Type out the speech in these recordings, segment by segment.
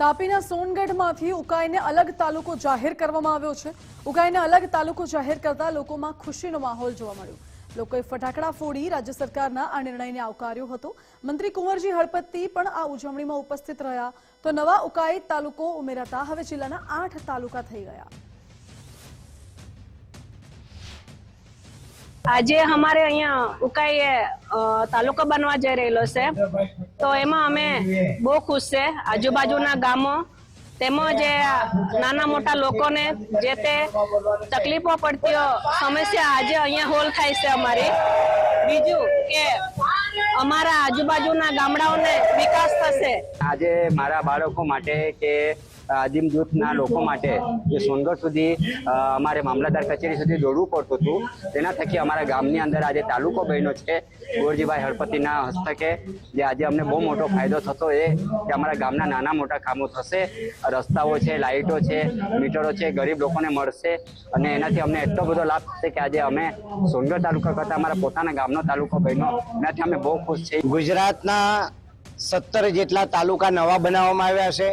તાપીના સોનગઢમાંથી ઉકાઈને અલગ તાલુકો જાહેર કરવામાં આવ્યો છે. ઉકાઈને અલગ તાલુકો જાહેર કરતા લોકોમાં ખુશીનો માહોલ જોવા મળ્યો. લોકોએ ફટાકડા ફોડી રાજ્ય સરકારના આ નિર્ણયને આવકાર્યો હતો. મંત્રી કુંવરજી હળપતિ પણ આ ઉજવણીમાં ઉપસ્થિત રહ્યા. તો નવા ઉકાઈ તાલુકો ઉમેરાતા હવે જિલ્લાના આઠ તાલુકા થઈ ગયા. આજે અમારે અહીંયા ઉકાઈ તાલુકો બનવા જઈ રહેલો છે. તો એમાં અમે બહુ ખુશ છે. આજુબાજુના ગામો તેમજ નાના મોટા લોકોને જે તે તકલીફો પડતી સમસ્યા આજે અહીંયા હોલ થાય છે અમારી. બીજું કે અમારા આજુબાજુના ગામડાઓને વિકાસ થશે. આજે મારા બાળકો માટે કે આદિમ જૂથના લોકો માટે જે સોનગઢ સુધી અમારે મામલતદાર કચેરી સુધી દોડવું પડતું હતું. તેના થકી અમારા ગામની અંદર આજે તાલુકો બન્યો છે. ગોરજીભાઈ હળપતિના હસ્તકે જે આજે અમને બહુ મોટો ફાયદો થતો એ કે અમારા ગામના નાના મોટા કામો થશે રસ્તાઓ છે લાઇટો છે મીટરો છે ગરીબ લોકોને મળશે. અને એનાથી અમને એટલો બધો લાભ થશે કે આજે અમે સોનગઢ તાલુકા કરતાં અમારા પોતાના ગામનો તાલુકો બન્યો. એનાથી અમે બહુ ખુશ છીએ. ગુજરાતના સત્તર જેટલા તાલુકા નવા બનાવવામાં આવ્યા છે.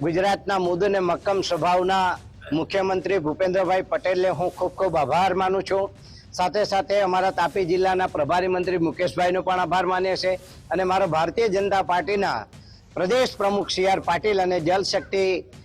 ગુજરાતના મુદ અને મક્કમ સ્વભાવના મુખ્યમંત્રી ભૂપેન્દ્રભાઈ પટેલને હું ખૂબ ખૂબ આભાર માનું છું. સાથે સાથે અમારા તાપી જિલ્લાના પ્રભારી મંત્રી મુકેશભાઈનો પણ આભાર માને છે અને મારો ભારતીય જનતા પાર્ટીના પ્રદેશ પ્રમુખ સી આર પાટીલ અને જલશક્તિ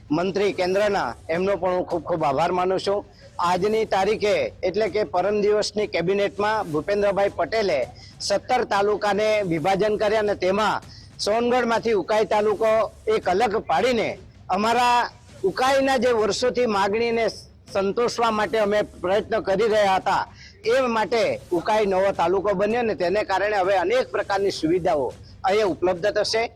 મંત્રી કેન્દ્રના એમનો પણ હું ખૂબ ખૂબ આભાર માનું છું. આજની તારીખે એટલે કે પરમ દિવસની કેબિનેટમાં ભૂપેન્દ્રભાઈ પટેલે સત્તર તાલુકાને વિભાજન કર્યા અને તેમાં સોનગઢમાંથી ઉકાઈ તાલુકો એક અલગ પાડીને અમારા ઉકાઈના જે વર્ષોથી માગણીને સંતોષવા માટે અમે પ્રયત્ન કરી રહ્યા હતા, એ માટે ઉકાઈ નવો તાલુકો બન્યો ને તેને કારણે હવે અનેક પ્રકારની સુવિધાઓ અહીંયા ઉપલબ્ધ થશે.